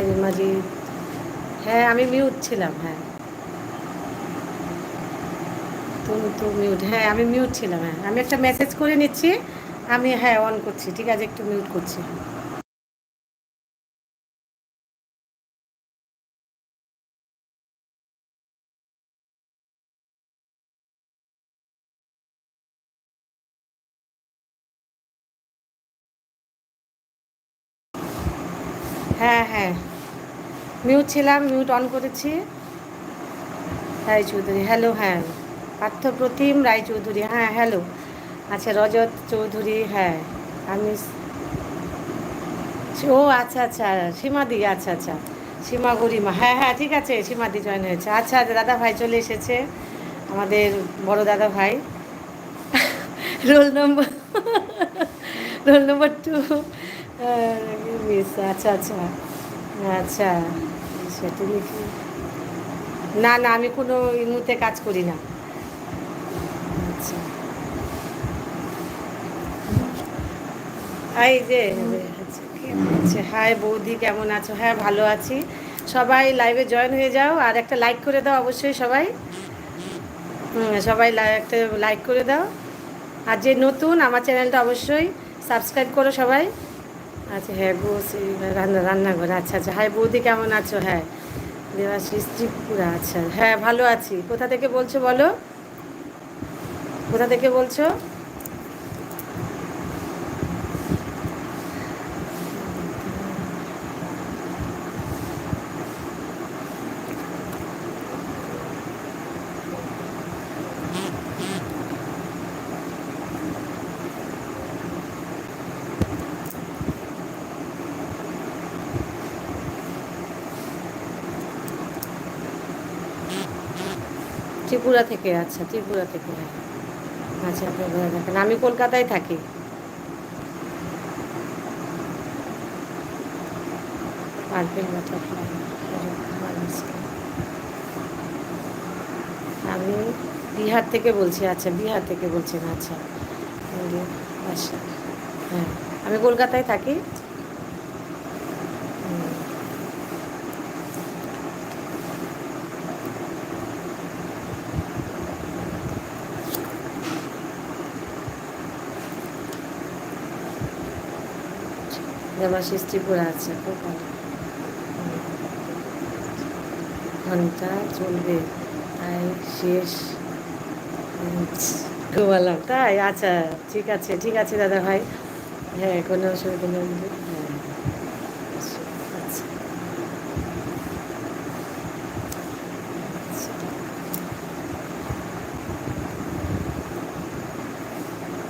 High মাজিদ হ্যাঁ আমি mute ছিলাম হ্যাঁ। তুমি তো মিউট হ্যাঁ আমি মিউট ছিলাম হ্যাঁ। আমি একটা মেসেজ করে নিচ্ছি, আমি হ্যাঁ অন করছি, ঠিক আছে, একটু মিউট করছি। হ্যাঁ হ্যাঁ। মিউট ছিলাম মিউট অন করেছি। রায়চৌধুরী হ্যালো হ্যাঁ। পার্থপ্রতিম রায়চৌধুরী হ্যাঁ হ্যালো আচ্ছা রজত চৌধুরী হ্যাঁ। আমি ও আচ্ছা আচ্ছা সীমাদি আচ্ছা আচ্ছা। সীমা গরিমা হ্যাঁ হ্যাঁ ঠিক আছে, সীমাদি জয়েন হয়েছে। আচ্ছা দাদা ভাই চলে এসেছে। আমাদের বড় দাদা ভাই। Roll number roll number two miss আচ্ছা আচ্ছা। আচ্ছা সেটা না না, আমি কোনো ইমুতে কাজ করি না। আচ্ছা। এই যে হাই বৌদি, কেমন আছো? হ্যাঁ ভালো আছি। সবাই লাইভে জয়েন হয়ে যাও, আর একটা লাইক করে দাও অবশ্যই সবাই। সবাই একটা লাইক করে দাও। আর যে নতুন, আমার চ্যানেলটা অবশ্যই সাবস্ক্রাইব করো সবাই। আচ্ছা হ্যাঁ গো রান্না, রান্নাঘর আচ্ছা আচ্ছা। হাই, বৌদি কেমন আছো? হ্যাঁ। দেবাশিস, ত্রিপুরা আচ্ছা। হ্যাঁ ভালো আছি। কোথা থেকে বলছো বলো? কোথা থেকে বলছো? ত্রিপুরা থেকে আচ্ছা ত্রিপুরা থেকে আচ্ছা। আপনি থাকেন আমি কলকাতায় থাকি। আমি বিহার থেকে বলছি আচ্ছা বিহার থেকে বলছেন আচ্ছা। আচ্ছা। হ্যাঁ আমি কলকাতায় থাকি। দেবাশিস ত্রিপুরা আছে, খুব ভালো। ঘণ্টা চলবে, তাই শেষ। ঘুমালাম তাই আচ্ছা ঠিক আছে ঠিক আছে দাদা ভাই। হ্যাঁ কোনো অসুবিধা নেই হ্যাঁ আচ্ছা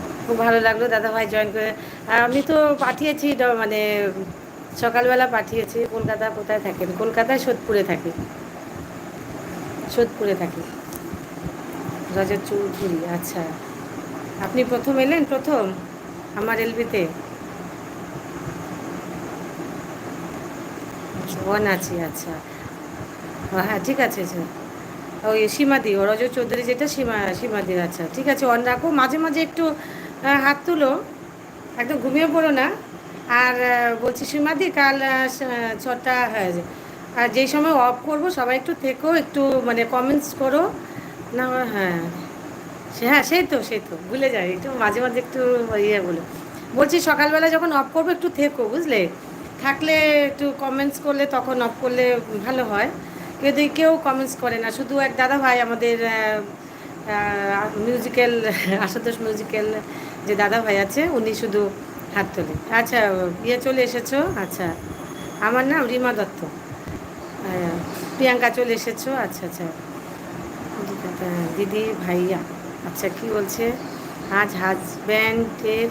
খুব ভালো লাগল, দাদা ভাই জয়েন করে। আর আমি তো পাঠিয়েছি মানে সকালবেলা পাঠিয়েছি, কলকাতা কোথায় থাকেন? কলকাতায় সোদপুরে থাকি। সোদপুরে থাকি। রজত চৌধুরী আচ্ছা। আপনি প্রথম এলেন? প্রথম? আমার এলবিতে? ওয়ান আছি আচ্ছা। হ্যাঁ ঠিক আছে স্যার ওই সীমাদি, ও রজত চৌধুরী যেটা, সীমা, সীমাদি আচ্ছা। ঠিক আছে, অন রাখো। মাঝে মাঝে একটু হাত তুলো। একদম ঘুমিয়ে পড়ো না। আর বলছি, সীমাদি, কাল ছটা আর যেই সময় অফ করব, সবাই একটু থেকো, একটু মানে কমেন্টস করো। না হ্যাঁ। সে হ্যাঁ সেই তো সেই তো, ভুলে যাই। একটু মাঝে মাঝে একটু ইয়ে বলো। বলছি, সকালবেলা যখন অফ করব, একটু থেকো, বুঝলে? থাকলে একটু কমেন্টস করলে, তখন অফ করলে ভালো হয়। কিন্তু কেউ কমেন্টস করে না। শুধু এক দাদা ভাই আমাদের মিউজিক্যাল আশুতোষ মিউজিক্যাল যে দাদা ভাই আছে, উনি শুধু হাত তোলে। আচ্ছা ইয়ে চলে এসেছ? আচ্ছা। আমার নাম রিমা দত্ত। প্রিয়াঙ্কা চলে এসেছ? আচ্ছা আচ্ছা। দিদি, ভাইয়া। আচ্ছা কি বলছে? আজ হাজব্যান্ডের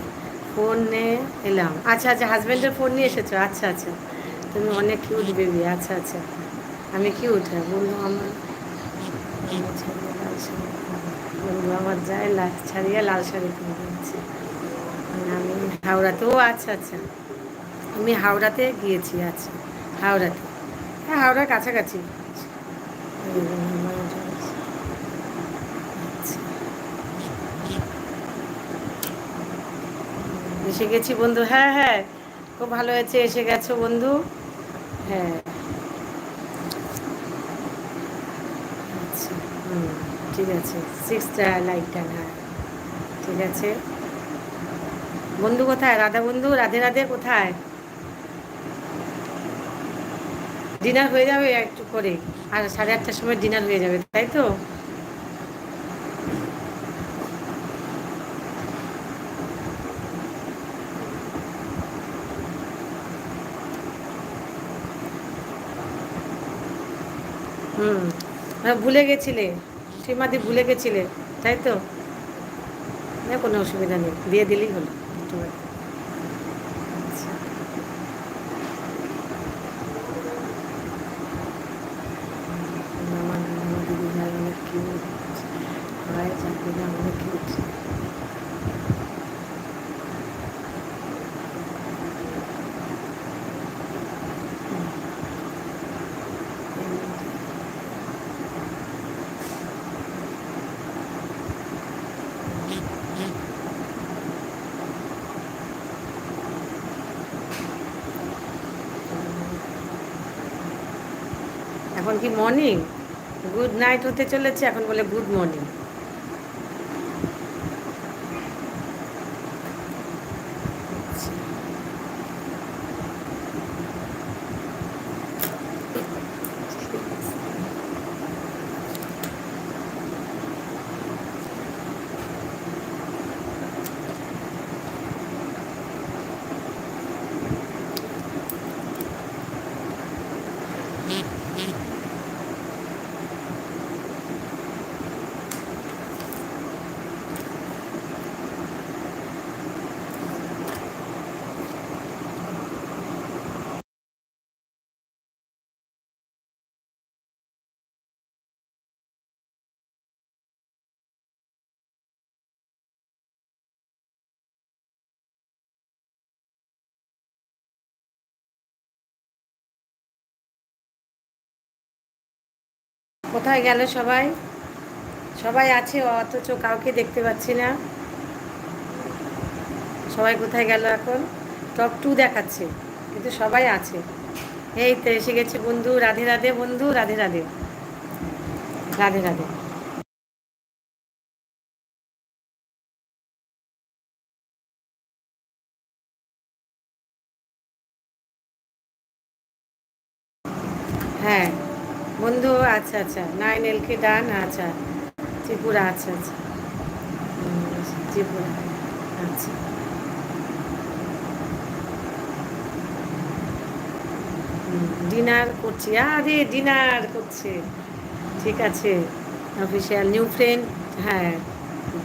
ফোন নিয়ে এলাম। আচ্ছা আচ্ছা হাজব্যান্ডের ফোন নিয়ে এসেছ? আচ্ছা আচ্ছা। তুমি অনেক কিউট বেবি আচ্ছা আচ্ছা। আমি কিউট হ্যাঁ বলল আমার। আমার যায় লাল ছাড়িয়ে লাল শাড়ি কিনে হাওড়াতে ও আচ্ছা আচ্ছা। আমি হাওড়াতে গিয়েছি আচ্ছা। হাওড়াতে। হ্যাঁ হাওড়ার কাছাকাছি। আচ্ছা। এসে গেছি বন্ধু হ্যাঁ হ্যাঁ। খুব ভালো হয়েছে, এসে গেছো বন্ধু। হ্যাঁ। আচ্ছা হুম, ঠিক আছে। সিক্সটা লাইকটা হ্যাঁ ঠিক আছে। বন্ধু কোথায়? রাধা বন্ধু, রাধে রাধে কোথায়? ডিনার হয়ে যাবে একটু করে আর সাড়ে আটটার সময় ডিনার হয়ে যাবে, তাই তো? হুম ভুলে গেছিলে। সীমাদি ভুলে গেছিলে, তাই তো? না কোনো অসুবিধা নেই দিয়ে দিলেই হলো। আচ্ছা আমার দিদি ভাই অনেক কিউট ভাই চাকরি অনেক কিউট এখন কি মর্নিং গুড নাইট হতে চলেছে এখন বলে গুড মর্নিং কোথায় গেল সবাই? সবাই আছে, অথচ কাউকে দেখতে পাচ্ছি না। সবাই কোথায় গেল এখন? টপ টু দেখাচ্ছে, কিন্তু সবাই আছে। এই তো এসে গেছে বন্ধু, রাধে রাধে বন্ধু, রাধে রাধে। রাধে রাধে হ্যাঁ বন্ধু আচ্ছা আচ্ছা। Nine L K done? আচ্ছা। ত্রিপুরা আচ্ছা আচ্ছা। ত্রিপুরা আচ্ছা। ডিনার করছি। আরে, ডিনার করছে। ঠিক আছে। অফিসিয়াল নিউ ফ্রেন্ড হ্যাঁ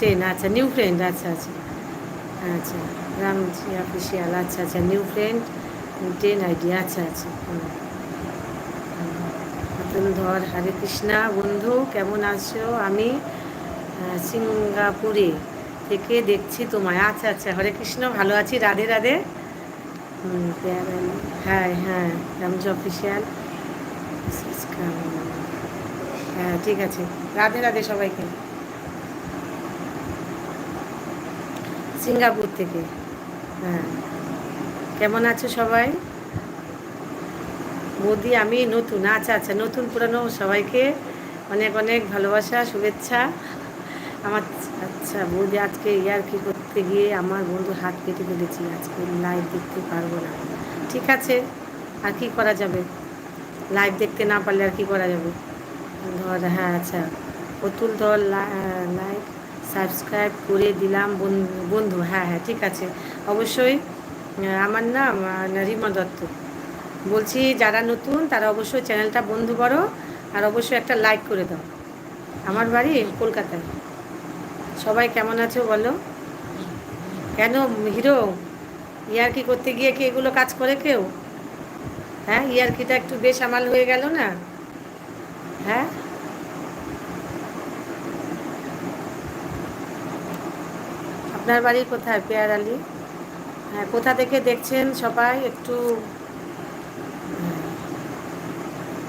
টেন আচ্ছা নিউ ফ্রেন্ড আচ্ছা আচ্ছা। আচ্ছা রামজি অফিসিয়াল আচ্ছা আচ্ছা নিউ ফ্রেন্ড, টেন আইডি আচ্ছা আচ্ছা। ধর, হরে কৃষ্ণা। বন্ধু, কেমন আছো? আমি সিঙ্গাপুরে থেকে দেখছি তোমায়। আচ্ছা আচ্ছা হরে কৃষ্ণ, ভালো আছি। রাধে রাধে। হ্যাঁ হ্যাঁ রামজ অফিসিয়াল। হ্যাঁ ঠিক আছে। রাধে রাধে সবাইকে। সিঙ্গাপুর থেকে। হ্যাঁ। কেমন আছো সবাই? মোদি, আমি নতুন। আচ্ছা আচ্ছা নতুন পুরানো সবাইকে অনেক অনেক ভালোবাসা, শুভেচ্ছা। আমার আচ্ছা বৌদি আজকে ইয়ার কি করতে গিয়ে আমার বন্ধু হাত কেটে ফেলেছি। আজকে লাইভ দেখতে পারব না। ঠিক আছে, আর কি করা যাবে? লাইভ দেখতে না পারলে আর কি করা যাবে? ধর হ্যাঁ আচ্ছা। অতুল ধর লাইক সাবস্ক্রাইব করে দিলাম বন্ধু হ্যাঁ হ্যাঁ ঠিক আছে। অবশ্যই আমার নাম রিমা দত্ত। বলছি, যারা নতুন, তারা অবশ্যই চ্যানেলটা বন্ধ করো আর অবশ্যই একটা লাইক করে দাও। আমার বাড়ি কলকাতায়। সবাই কেমন আছো বলো? কেন হিরো? ইয়ারকি করতে গিয়ে কি এগুলো কাজ করে কেউ? হ্যাঁ ইয়ারকিটা একটু বেশ আমাল হয়ে গেল না? হ্যাঁ? আপনার বাড়ি কোথায়, পেয়ার আলী? হ্যাঁ কোথা থেকে দেখছেন সবাই? একটু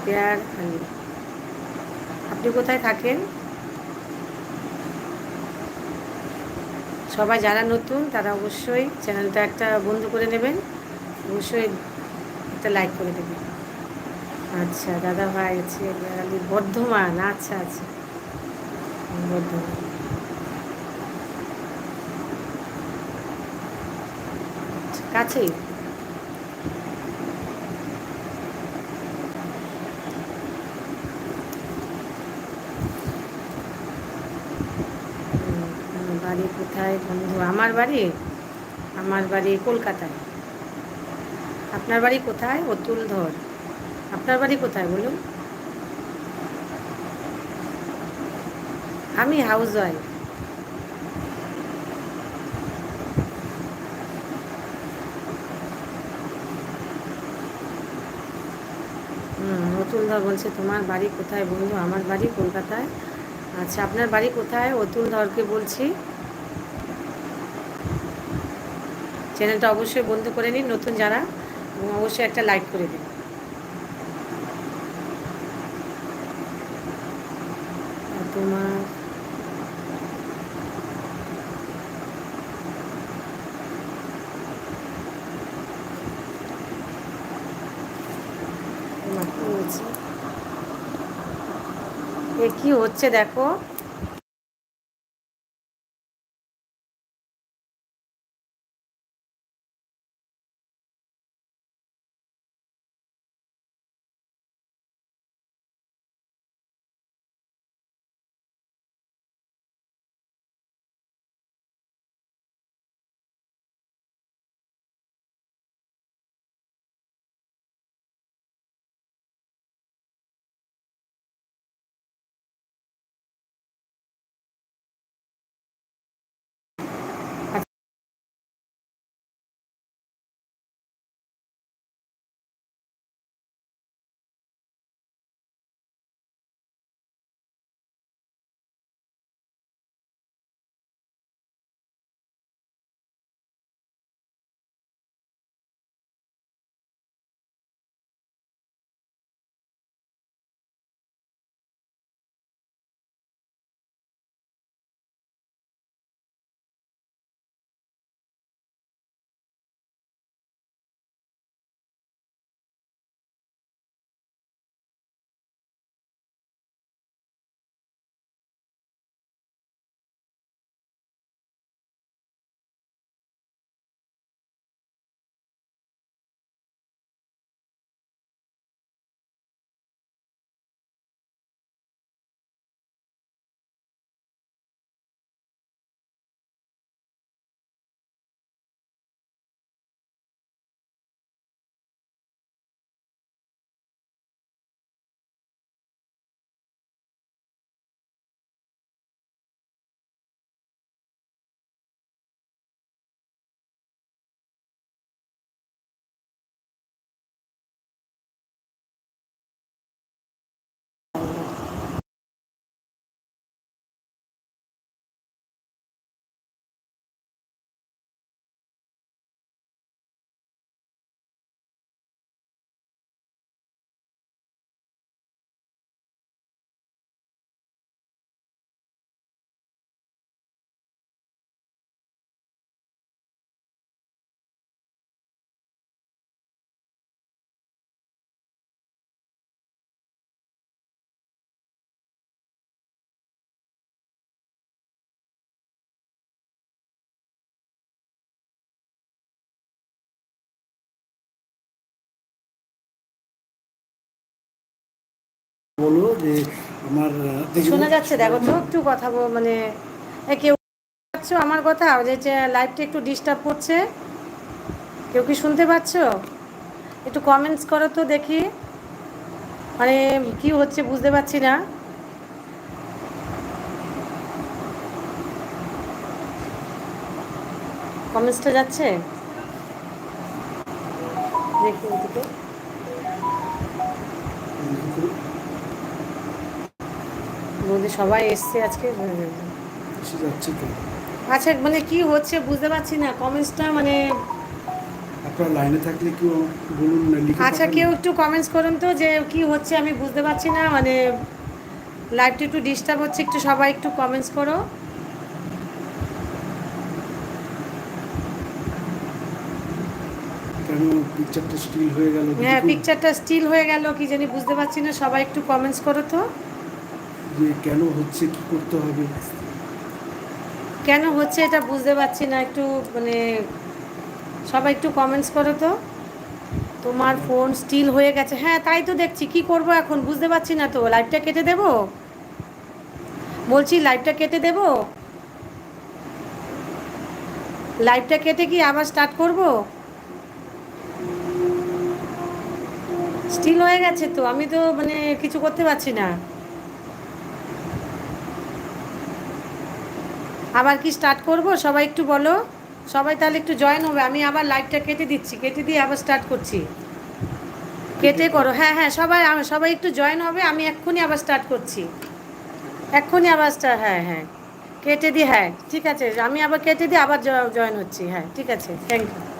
পেয়ার আলী আপনি কোথায় থাকেন? সবাই যারা নতুন তারা অবশ্যই চ্যানেলটা একটা বন্ধ করে নেবেন। অবশ্যই একটা লাইক করে দেবেন। আচ্ছা দাদা ভাই আছে বর্ধমান আচ্ছা আচ্ছা। বর্ধমান। আচ্ছা, কাছেই হুম, আমার বাড়ি কোথায়? বন্ধু আমার বাড়ি আমার বাড়ি কলকাতায়। আপনার বাড়ি কোথায়? অতুল ধর। আপনার বাড়ি কোথায় বলুন? আমি হাউস ওয়াইফ হুম, অতুল ধর বলছে, তোমার বাড়ি কোথায় বন্ধু আমার বাড়ি কলকাতায়। আচ্ছা আপনার বাড়ি কোথায়? অতুল ধরকে বলছি। চ্যানেলটা অবশ্যই বন্ধ করে নিন, নতুন যারা, এবং অবশ্যই একটা লাইক করে দিন। তোমার এ কি হচ্ছে দেখো? বলো যে আমার শোনা যাচ্ছে, দেখো তো একটু কথা মানে কেউ পাচ্ছ আমার কথা? যে লাইভটা একটু ডিস্টার্ব করছে। কেউ কি শুনতে পাচ্ছ? একটু কমেন্টস করো তো দেখি। মানে কি হচ্ছে বুঝতে পারছি না। কমেন্টসটা যাচ্ছে? দেখি ওদিকে। বৌদি সবাই এসছে আজকে। আচ্ছা মানে কি হচ্ছে বুঝতে পারছি না। কমেন্টসটা মানে আপনার লাইনে থাকলে কেউ বলুন আচ্ছা কেউ একটু কমেন্টস করুন তো যে কি হচ্ছে আমি বুঝতে পারছি না। মানে লাইভটা একটু ডিস্টার্ব হচ্ছে একটু সবাই একটু কমেন্টস করো। পিকচারটা স্টিল হয়ে গেল? হ্যাঁ পিকচারটা স্টিল হয়ে গেল কি জানি বুঝতে পারছি না। সবাই একটু কমেন্টস করো তো। যে কেন হচ্ছে, কি করতে হবে? কেন হচ্ছে এটা বুঝতে পারছি না, একটু মানে সবাই একটু কমেন্টস করো তো। তোমার ফোন স্টিল হয়ে গেছে। হ্যাঁ তাই তো দেখছি, কি করব এখন? বুঝতে পারছি না তো। লাইটটা কেটে দেব? বলছি লাইটটা কেটে দেব? লাইটটা কেটে কি আবার স্টার্ট করব? স্টিল হয়ে গেছে তো। আমি তো মানে কিছু করতে পারছি না। আবার কি স্টার্ট করব? সবাই একটু বলো। সবাই তাহলে একটু জয়েন হবে। আমি আবার লাইটটা কেটে দিচ্ছি। কেটে দিয়ে আবার স্টার্ট করছি। কেটে করো। হ্যাঁ হ্যাঁ সবাই সবাই একটু জয়েন হবে। আমি এক্ষুনি আবার স্টার্ট করছি। এক্ষুনি আবার স্টার্ট হ্যাঁ হ্যাঁ। কেটে দিই হ্যাঁ ঠিক আছে। আমি আবার কেটে দিই আবার জয়েন হচ্ছি। হ্যাঁ ঠিক আছে। Thank you